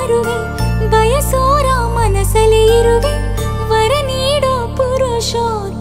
ಮಾರುವೆ ಬಯಸೋರ ಮನಸಲಿ ಇರುವೆ ವರ ನೀಡೋ ಪುರುಷೋತ್ತ